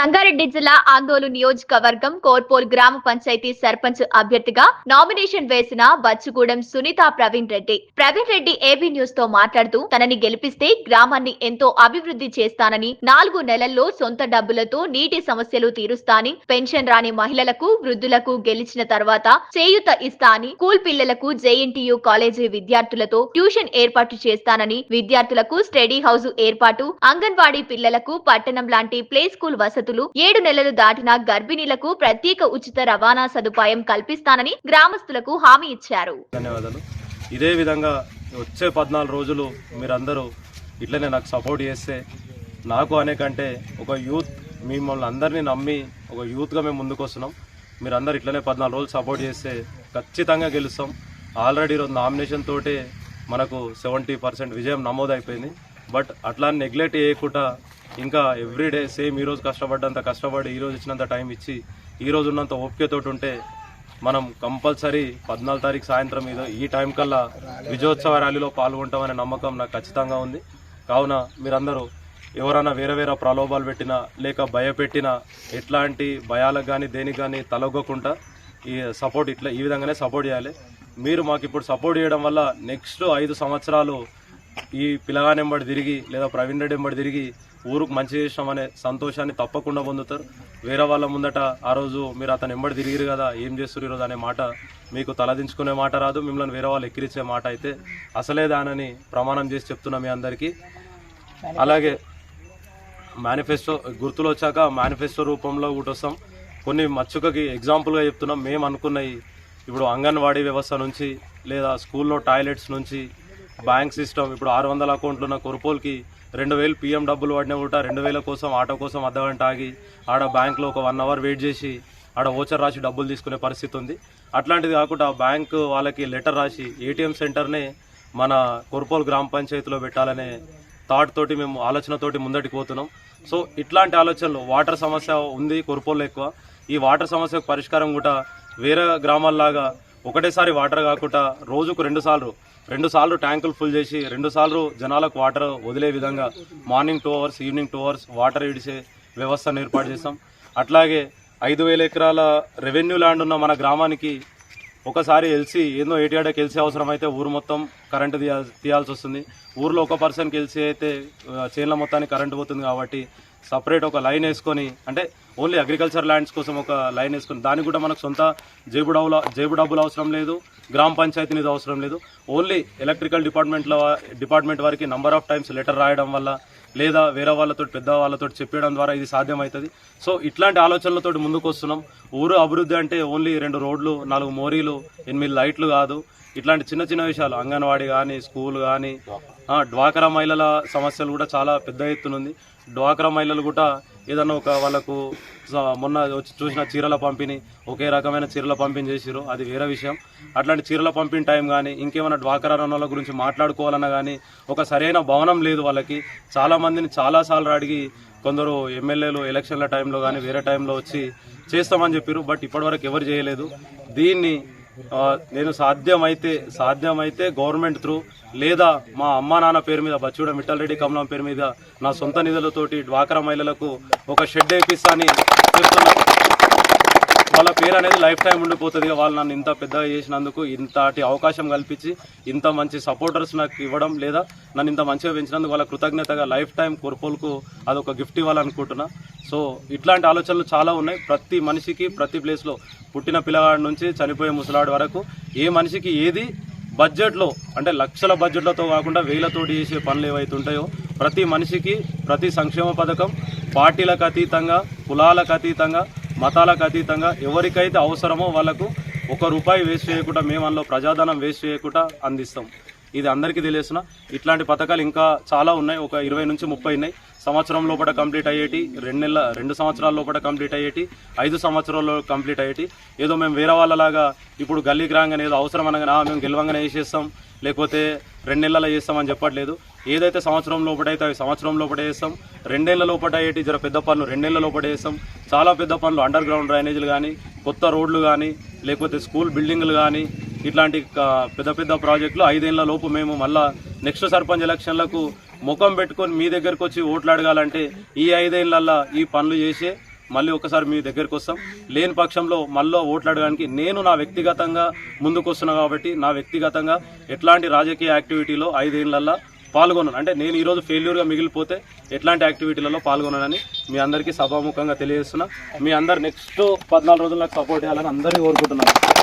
సంగారెడ్డి జిల్లా ఆందోళన నియోజకవర్గం కోర్పోల్ గ్రామ పంచాయతీ సర్పంచ్ అభ్యర్థిగా నామినేషన్ వేసిన బచ్చుగూడెం సునీత ప్రవీణ్ రెడ్డి. ప్రవీణ్ రెడ్డి ఏబీ న్యూస్తో మాట్లాడుతూ తనని గెలిపిస్తే గ్రామాన్ని ఎంతో అభివృద్ధి చేస్తానని నాలుగు నెలల్లో సొంత డబ్బులతో నీటి సమస్యలు తీరుస్తాని పెన్షన్ రాని మహిళలకు వృద్ధులకు గెలిచిన తర్వాత చేయుత ఇస్తా అని స్కూల్ పిల్లలకు జేఎన్టీయు కాలేజీ విద్యార్థులతో ట్యూషన్ ఏర్పాటు చేస్తానని విద్యార్థులకు స్టడీ హౌస్ ఏర్పాటు అంగన్వాడీ పిల్లలకు పట్టణం లాంటి ప్లే స్కూల్ వసతులు ఏడు నెలలు దాటిన గర్భిణీలకు ప్రత్యేక ఉచిత రవాణా సదుపాయం కల్పిస్తానని గ్రామస్తులకు హామీ ఇచ్చారు. ధన్యవాదాలు. ఇదే విధంగా వచ్చే పద్నాలుగు రోజులు మీరందరూ ఇట్లనే నాకు సపోర్ట్ చేస్తే నాకు అనే కంటే ఒక యూత్ మిమ్మల్ని అందరినీ నమ్మి ఒక యూత్గా మేము ముందుకు వస్తున్నాం మీరందరూ ఇట్లనే పద్నాలుగు రోజులు సపోర్ట్ చేస్తే ఖచ్చితంగా గెలుస్తాం. ఆల్రెడీ ఈరోజు నామినేషన్ తోటే మనకు సెవెంటీ పర్సెంట్ విజయం నమోదైపోయింది. బట్ అట్లా నెగ్లెక్ట్ చేయకుండా ఇంకా ఎవ్రీడే సేమ్ ఈరోజు కష్టపడ్డంత కష్టపడి ఈరోజు ఇచ్చినంత టైం ఇచ్చి ఈరోజు ఉన్నంత ఓపికతోటి ఉంటే మనం కంపల్సరీ పద్నాలుగు తారీఖు సాయంత్రం ఇదో ఈ టైం కల్లా విజయోత్సవ ర్యాలీలో పాల్గొంటామనే నమ్మకం నాకు ఖచ్చితంగా ఉంది. కావున మీరందరూ ఎవరైనా వేరే వేరే ప్రలోభాలు పెట్టినా లేక భయపెట్టినా ఎట్లాంటి భయాలకు కానీ దేనికి కానీ తలొగ్గకుండా ఈ సపోర్ట్ ఇట్లా ఈ విధంగానే సపోర్ట్ చేయాలి. మీరు మాకు ఇప్పుడు సపోర్ట్ చేయడం వల్ల నెక్స్ట్ ఐదు సంవత్సరాలు ఈ పిల్లగాని ఎంబడి తిరిగి లేదా ప్రవీణ్ రెడ్డి ఎంబడి తిరిగి ఊరుకు మంచి చేసాం సంతోషాన్ని తప్పకుండా పొందుతారు. వేరే వాళ్ళ ముందట ఆ రోజు మీరు అతను ఎంబడి తిరిగిరు కదా ఏం చేస్తారు ఈరోజు అనే మాట మీకు తలదించుకునే మాట రాదు. మిమ్మల్ని వేరే వాళ్ళు ఎక్కిరించే మాట అయితే అసలే దానని ప్రమాణం చేసి చెప్తున్నా మీ అందరికీ. అలాగే మేనిఫెస్టో గుర్తులు వచ్చాక మేనిఫెస్టో రూపంలో కూడా వస్తాం కొన్ని మచ్చుకకి ఎగ్జాంపుల్గా చెప్తున్నాం. మేము అనుకున్నవి ఇప్పుడు అంగన్వాడీ వ్యవస్థ నుంచి లేదా స్కూల్లో టాయిలెట్స్ నుంచి బ్యాంక్ సిస్టమ్. ఇప్పుడు ఆరు వందల అకౌంట్లు ఉన్న కొరుపోల్కి రెండు వేలు పిఎం డబ్బులు పడిన కూడా రెండు వేల కోసం ఆటో కోసం అర్ధగంట ఆగి ఆడ బ్యాంక్లో ఒక వన్ అవర్ వెయిట్ చేసి ఆడ ఓచర్ రాసి డబ్బులు తీసుకునే పరిస్థితి ఉంది. అట్లాంటిది కాకుండా బ్యాంక్ వాళ్ళకి లెటర్ రాసి ఏటీఎం సెంటర్నే మన కొరుపోల్ గ్రామ పంచాయతీలో పెట్టాలనే థాట్ తోటి మేము ఆలోచనతోటి ముందటికి పోతున్నాం. సో ఇట్లాంటి ఆలోచనలు వాటర్ సమస్య ఉంది కొరుపోల్లో ఎక్కువ. ఈ వాటర్ సమస్యకు పరిష్కారం కూడా వేరే గ్రామాల్లాగా ఒకటేసారి వాటర్ కాకుండా రోజుకు రెండుసార్లు రెండు సార్లు ట్యాంకులు ఫుల్ చేసి రెండు సార్లు జనాలకు వాటర్ వదిలే విధంగా morning two hours evening two hours water ఇడిసే వ్యవస్థను ఏర్పాటు చేస్తాం అట్లాగే ఐదు వేల ఎకరాల రెవెన్యూ ల్యాండ్ ఉన్న మన గ్రామానికి ఒకసారి ఎల్సీ ఏందో ఏటీఆర్డకి ఎల్సి అవసరం అయితే ఊరు మొత్తం కరెంటు తీయాల్సి వస్తుంది. ఊర్లో ఒక పర్సన్కి ఎల్సి అయితే చేనుల మొత్తానికి కరెంటు పోతుంది కాబట్టి సపరేట్ ఒక లైన్ వేసుకొని అంటే ఓన్లీ అగ్రికల్చర్ ల్యాండ్స్ కోసం ఒక లైన్ వేసుకుని దానికి కూడా మనకు సొంత జేబు డబ్బులు జేబు డబ్బులు అవసరం లేదు గ్రామ పంచాయతీ నిధి అవసరం లేదు. ఓన్లీ ఎలక్ట్రికల్ డిపార్ట్మెంట్లో డిపార్ట్మెంట్ వారికి నంబర్ ఆఫ్ టైమ్స్ లెటర్ రాయడం వల్ల లేదా వేరే వాళ్ళతో పెద్ద వాళ్ళతో చెప్పడం ద్వారా ఇది సాధ్యమవుతుంది. సో ఇట్లాంటి ఆలోచనలతో ముందుకు వస్తున్నాం. ఊరు అభివృద్ధి అంటే ఓన్లీ రెండు రోడ్లు నాలుగు మోరీలు ఎనిమిది లైట్లు కాదు. ఇట్లాంటి చిన్న చిన్న విషయాలు అంగన్వాడీ కానీ స్కూల్ కానీ ఆ, డ్వాక్రా మహిళల సమస్యలు కూడా చాలా పెద్ద ఎత్తున ఉంది. డ్వాక్రా మహిళలు కూడా ఏదన్నా ఒక వాళ్ళకు మొన్న వచ్చి చూసిన చీరల పంపిణీ ఒకే రకమైన చీరల పంపిణీ చేసిరు అది వేరే విషయం. అట్లాంటి చీరల పంపిణీ టైం కానీ ఇంకేమైనా డ్వాక్రా రుణాల గురించి మాట్లాడుకోవాలన్నా కానీ ఒక సరైన భవనం లేదు వాళ్ళకి. చాలామందిని చాలాసార్లు అడిగి కొందరు ఎమ్మెల్యేలు ఎలక్షన్ల టైంలో కానీ వేరే టైంలో వచ్చి చేస్తామని చెప్పారు బట్ ఇప్పటివరకు ఎవరు చేయలేదు. దీన్ని నేను సాధ్యమైతే సాధ్యమైతే గవర్నమెంట్ త్రూ లేదా మా అమ్మా నాన్న పేరు మీద బచ్చుడ మిట్టల్ రెడ్డి కమలం పేరు మీద నా సొంత నిధులతోటి డ్వాక్రా మహిళలకు ఒక షెడ్ వేపిస్తా అని వాళ్ళ పేరు అనేది లైఫ్ టైం ఉండిపోతుంది వాళ్ళు నన్ను ఇంత పెద్దగా చేసినందుకు ఇంతటి అవకాశం కల్పించి ఇంత మంచి సపోర్టర్స్ నాకు ఇవ్వడం లేదా నన్ను ఇంత మంచిగా పెంచినందుకు వాళ్ళ కృతజ్ఞతగా లైఫ్ టైం కొరపోలకు అదొక గిఫ్ట్ ఇవ్వాలనుకుంటున్నా. సో ఇట్లాంటి ఆలోచనలు చాలా ఉన్నాయి. ప్రతి మనిషికి ప్రతి ప్లేస్లో పుట్టిన పిల్లగాడి నుంచి చనిపోయే ముసలాడి వరకు ఏ మనిషికి ఏది బడ్జెట్లో అంటే లక్షల బడ్జెట్లతో కాకుండా వేలతోటి చేసే పనులు ఏవైతే ఉంటాయో ప్రతి మనిషికి ప్రతి సంక్షేమ పథకం పార్టీలకు అతీతంగా కులాలకు అతీతంగా మతాలకు అతీతంగా ఎవరికైతే అవసరమో వాళ్ళకు ఒక రూపాయి వేస్ట్ చేయకుండా మేము అందులో ప్రజాధనం వేస్ట్ చేయకుండా అందిస్తాం. ఇది అందరికీ తెలిసిన ఇట్లాంటి పథకాలు ఇంకా చాలా ఉన్నాయి. ఒక ఇరవై నుంచి ముప్పై ఉన్నాయి. సంవత్సరం లోపల కంప్లీట్ అయ్యేటి రెండు నెలల రెండు సంవత్సరాల లోపల కంప్లీట్ అయ్యేటి ఐదు సంవత్సరాల్లో కంప్లీట్ అయ్యేటి. ఏదో మేము వేరే వాళ్ళలాగా ఇప్పుడు గల్లీకి రాగానే ఏదో అవసరం అనగానే మేము గెలవంగానే వేసేస్తాం లేకపోతే రెండు నెలల చేస్తామని చెప్పట్లేదు. ఏదైతే సంవత్సరం లోపల అయితే అవి సంవత్సరం లోపల చేస్తాం రెండేళ్ళ లోపల అయ్యేటి జర పెద్ద పనులు రెండేళ్ళ లోపల చేస్తాం. చాలా పెద్ద పనులు అండర్ గ్రౌండ్ డ్రైనేజీలు కానీ కొత్త రోడ్లు కానీ లేకపోతే స్కూల్ బిల్డింగ్లు కానీ ఇట్లాంటి పెద్ద పెద్ద ప్రాజెక్టులు. ఐదేళ్ళ లోపు మేము మళ్ళా నెక్స్ట్ సర్పంచ్ ఎలక్షన్లకు ముఖం పెట్టుకొని మీ దగ్గరకు వచ్చి ఓట్లు అడగాలంటే ఈ ఐదేళ్ళల్లా ఈ పనులు చేసే మళ్ళీ ఒకసారి మీ దగ్గరికి వస్తాం. లేని పక్షంలో మళ్ళీ ఓట్లు అడగడానికి నేను నా వ్యక్తిగతంగా ముందుకొస్తున్నా కాబట్టి నా వ్యక్తిగతంగా ఎట్లాంటి రాజకీయ యాక్టివిటీలో ఐదేళ్ళల్లా పాల్గొన్నాను అంటే నేను ఈరోజు ఫెయిల్యూర్గా మిగిలిపోతే ఎట్లాంటి యాక్టివిటీలలో పాల్గొన్నానని మీ అందరికీ సభాముఖంగా తెలియజేస్తున్నా. మీ అందరు నెక్స్ట్ పద్నాలుగు రోజులు నాకు సపోర్ట్ చేయాలని అందరినీ కోరుకుంటున్నాను.